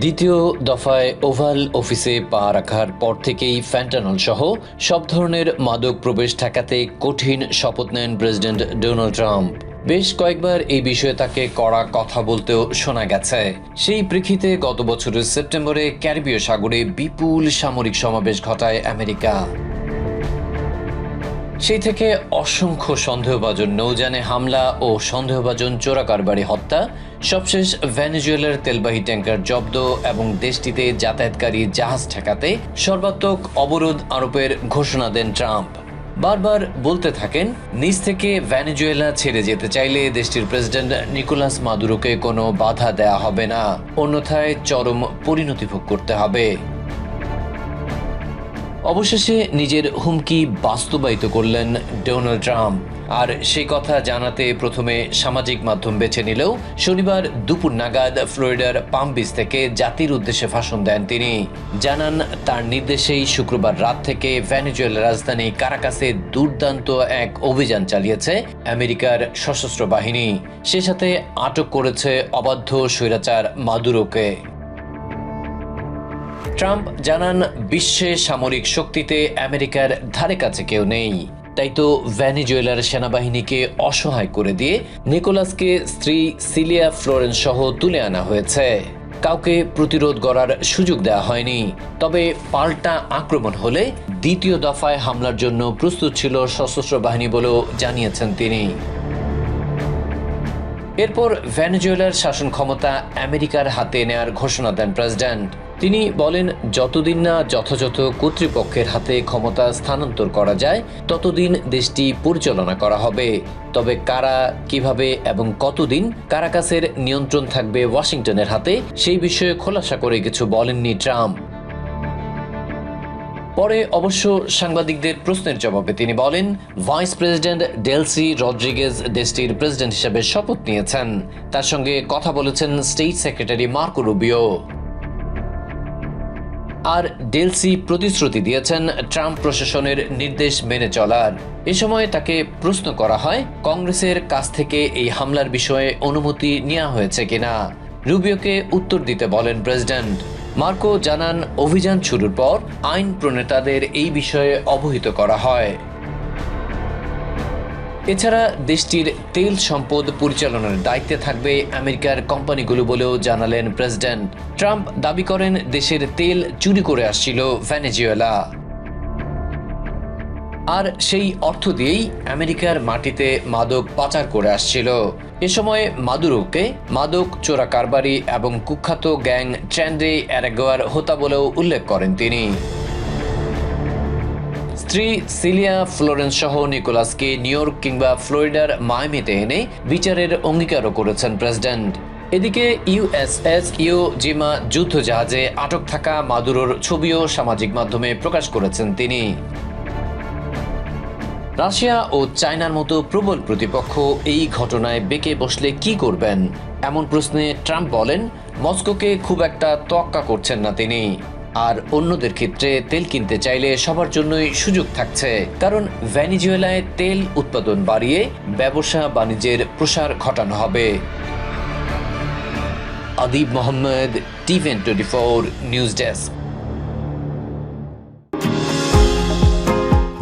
দ্বিতীয় দফায় ওভাল অফিসে পা রাখার পর থেকেই ফ্যান্টানল সহ সব ধরনের মাদক প্রবেশ ঠেকাতে কঠিন শপথ নেন প্রেসিডেন্ট ডোনাল্ড ট্রাম্প। বেশ কয়েকবার এই বিষয়ে তাকে কড়া কথা বলতেও শোনা গেছে। সেই প্রেক্ষিতে গত বছরের সেপ্টেম্বরে ক্যারিবীয় সাগরে বিপুল সামরিক সমাবেশ ঘটায় আমেরিকা। সেই থেকে অসংখ্য সন্দেহভাজন নৌযানে হামলা ও সন্দেহভাজন চোরাকারবারি হত্যা, সবশেষ ভেনেজুয়েলার তেলবাহী ট্যাঙ্কার জব্দ এবং দেশটিতে যাতায়াতকারী জাহাজ ঠেকাতে সর্বাত্মক অবরোধ আরোপের ঘোষণা দেন ট্রাম্প। বারবার বলতে থাকেন, নিজ থেকে ভেনেজুয়েলা ছেড়ে যেতে চাইলে দেশটির প্রেসিডেন্ট নিকোলাস মাদুরোকে কোনো বাধা দেয়া হবে না। অন্যথায় চরম পরিণতি ভোগ করতে হবে। অবশেষে নিজের হুমকি বাস্তবায়িত করলেন ডোনাল্ড ট্রাম্প। আর সেই কথা জানাতে প্রথমে সামাজিক মাধ্যম বেছে নিলেও শনিবার দুপুর নাগাদ ফ্লোরিডার পাম বিচ থেকে জাতির উদ্দেশ্যে ভাষণ দেন তিনি। জানান, তার নির্দেশেই শুক্রবার রাত থেকে ভেনেজুয়েলার রাজধানী কারাকাসে দুর্দান্ত এক অভিযান চালিয়েছে আমেরিকার সশস্ত্র বাহিনী। সে সাথে আটক করেছে অবাধ্য স্বৈরাচার মাদুরোকে। ট্রাম্প জানান, বিশ্বে সামরিক শক্তিতে আমেরিকার ধারে কাছে কেউ নেই। তাই তো ভ্যানিজুয়েলার সেনাবাহিনীকে অসহায় করে দিয়ে নিকোলাসকে স্ত্রী সিলিয়া ফ্লোরেন্স সহ তুলে আনা হয়েছে। কাউকে প্রতিরোধ করার সুযোগ দেওয়া হয়নি। তবে পাল্টা আক্রমণ হলে দ্বিতীয় দফায় হামলার জন্য প্রস্তুত ছিল সশস্ত্র বাহিনী বলেও জানিয়েছেন তিনি। এরপর ভেনেজুয়েলার শাসন ক্ষমতা আমেরিকার হাতে নেয়ার ঘোষণা দেন প্রেসিডেন্ট। তিনি বলেন, যতদিন না যথাযথ কর্তৃপক্ষের হাতে ক্ষমতা স্থানান্তর করা যায়, ততদিন দেশটি পরিচালনা করা হবে। তবে কারা, কীভাবে এবং কতদিন কারাকাসের নিয়ন্ত্রণ থাকবে ওয়াশিংটনের হাতে, সেই বিষয়ে খোলাসা করে কিছু বলেননি ট্রাম্প। পরে অবশ্য সাংবাদিকদের প্রশ্নের জবাবে তিনি বলেন, ভাইস প্রেসিডেন্ট ডেলসি রড্রিগেজ দেশটির প্রেসিডেন্ট হিসেবে শপথ নিয়েছেন। তার সঙ্গে কথা বলেছেন স্টেট সেক্রেটারি মার্কো রুবিও। আর ডেলসি প্রতিশ্রুতি দিয়েছেন ট্রাম্প প্রশাসনের নির্দেশ মেনে চলার। এ সময় তাকে প্রশ্ন করা হয়, কংগ্রেসের কাছ থেকে এই হামলার বিষয়ে অনুমতি নেওয়া হয়েছে কিনা? রুবিওকে উত্তর দিতে বলেন প্রেসিডেন্ট। মার্কো জানান, অভিযান শুরুর পর আইন প্রণেতাদের এই বিষয়ে অবহিত করা হয়। এছাড়া দেশটির তেল সম্পদ পরিচালনার দায়িত্বে থাকবে আমেরিকার কোম্পানিগুলো বলেও জানালেন প্রেসিডেন্ট। ট্রাম্প দাবি করেন, দেশের তেল চুরি করে আসছিল ভেনেজুয়েলা। আর সেই অর্থ দিয়েই আমেরিকার মাটিতে মাদক পাচার করে আসছিল। এ সময় মাদুরোকে মাদক, চোরা কারবারি এবং কুখ্যাত গ্যাং ট্র্যান্ডে অ্যারাগোয়ার হোতা বলেও উল্লেখ করেন তিনি। স্ত্রী সিলিয়া ফ্লোরেন্স সহ নিকোলাসকে নিউ ইয়র্ক কিংবা ফ্লোরিডার মায়ামিতে এনে বিচারের অঙ্গীকারও করেছেন প্রেসিডেন্ট। এদিকে ইউএসএস ইউ জিমা যুদ্ধ জাহাজে আটক থাকা মাদুরোর ছবিও সামাজিক মাধ্যমে প্রকাশ করেছেন তিনি। রাশিয়া ও চায়নার মতো প্রবল প্রতিপক্ষ এই ঘটনায় বেঁকে বসলে কি করবেন? এমন প্রশ্নে ট্রাম্প বলেন, মস্কোকে খুব একটা তোয়াক্কা করছেন না তিনি। আর অন্যদের ক্ষেত্রে তেল কিনতে চাইলে সবার জন্যই সুযোগ থাকছে। কারণ ভেনিজুয়েলায় তেল উৎপাদন বাড়িয়ে ব্যবসা বাণিজ্যের প্রসার ঘটানো হবে। Adib Mohammad TVN twenty four news desk.